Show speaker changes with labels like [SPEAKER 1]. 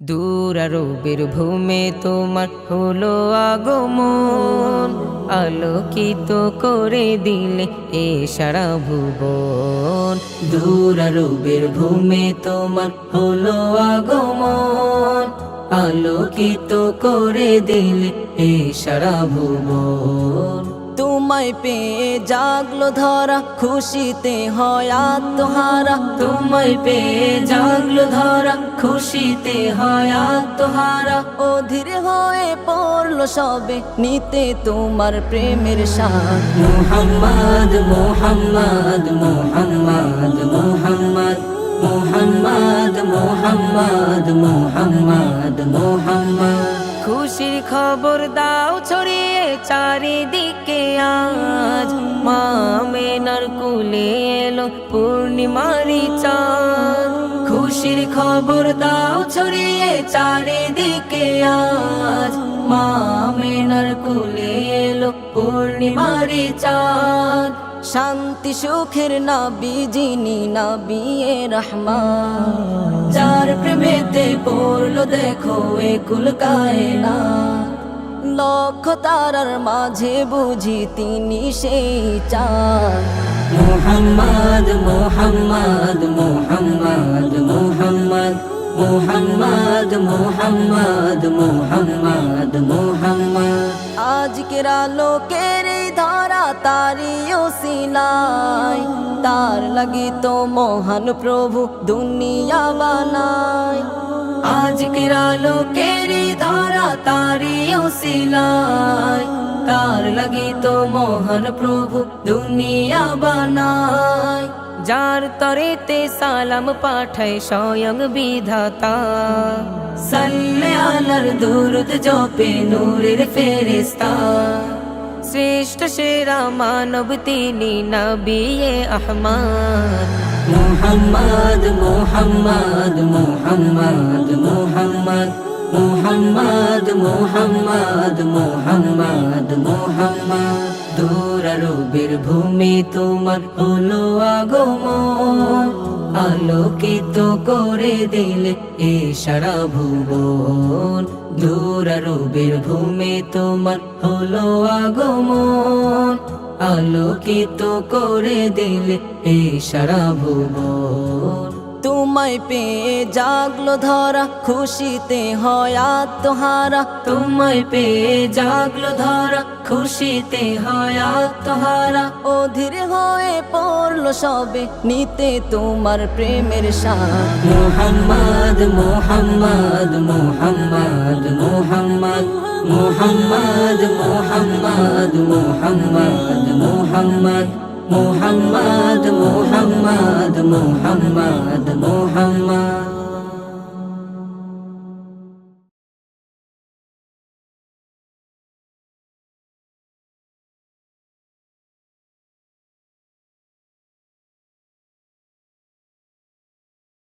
[SPEAKER 1] দূরারবের ভূমে তোমার হলো আগমন, আলোকিত করে দিলে এ সারা ভুবন। দূরারবের ভূমে তোমার হলো আগমন, আলোকিত করে দিলে এ সারা ভুবন।
[SPEAKER 2] তোমায় পেয়ে জাগলো ধরা খুশিতে হয় আত্মহারা।
[SPEAKER 1] তোমায় পেয়ে জাগলো ধরা খুশিতে হয় আত্মহারা।
[SPEAKER 2] অধীর হয়ে পড়ল সবে নিতে তোমার প্রেমের সাথ
[SPEAKER 1] মোহাম্মদ মোহাম্মদ মোহাম্মদ মোহাম্মদ মোহাম্মদ মোহাম্মদ মোহাম্মদ মোহাম্মদ। খুশির খবর দাও ছড়িয়ে চারিদিকে আজ মা মেনার কুলে এলো পূর্ণিমারি চাঁদ। খুশির খবর দাও ছড়িয়ে চারিদিকে আজ মা মেনার কুলে এলো পূর্ণিমারি চাঁদ।
[SPEAKER 2] শান্তি সুখের নাবি যিনি নাবিয়ে রহমান।
[SPEAKER 1] যার প্রেমেতে পড়ল দেখো এ কুল কায়না
[SPEAKER 2] লক্ষ তারার মাঝে বুঝি তিনি সেই চাঁদ।
[SPEAKER 1] মোহাম্মদ মোহাম্মদ মোহাম্মদ মোহাম্মদ মোহাম্মদ মোহাম্মদ মোহাম্মদ মোহাম্মদ।
[SPEAKER 2] আজকের আলোকের এই ধরা তারি সিলাই তার লাগি তো মহান প্রভু দুনিয়া বানায়।
[SPEAKER 1] আজকের আলোকের ধরা তারি সিলাই তার লাগে তো মোহন প্রভু দুনিয়া বানায়। যার তরেতে সালাম পাঠায় স্বয়ং বিধাতা। সাল্লে আলার দুরুদ জপে নূরের ফেরিস্তা শ্রেষ্ঠ সেরা মানব তিনি নবিয়ে আহমদ মোহাম্মদ মোহাম্মদ মোহাম্মদ মোহাম্মদ মোহাম্মদ মোহাম্মদ মোহাম্মদ মোহাম্মদ দূরারবের ভূমি তোমার হলো আগমন আলোকিত করে দিলে এ সারা ভুবন। দূরারবের ভূমি তোমার হলো আগমন। আলোকিত করে দিলে এ সারা ভুবন।
[SPEAKER 2] তোমায় পেয়ে জাগলো ধরা, খুশিতে হয় আত্মহারা।
[SPEAKER 1] তোমায় পেয়ে জাগলো ধরা, খুশিতে হয় আত্মহারা।
[SPEAKER 2] অধীর হয়ে পড়ল সবে, নিতে তোমার প্রেমের সাথ
[SPEAKER 1] মোহাম্মদ মোহাম্মদ মোহাম্মদ মোহাম্মদ মোহাম্মদ মোহাম্মদ মোহাম্মদ মোহাম্মদ। মোহাম্মদ মোহাম্মদ মোহাম্মদ মোহাম্মদ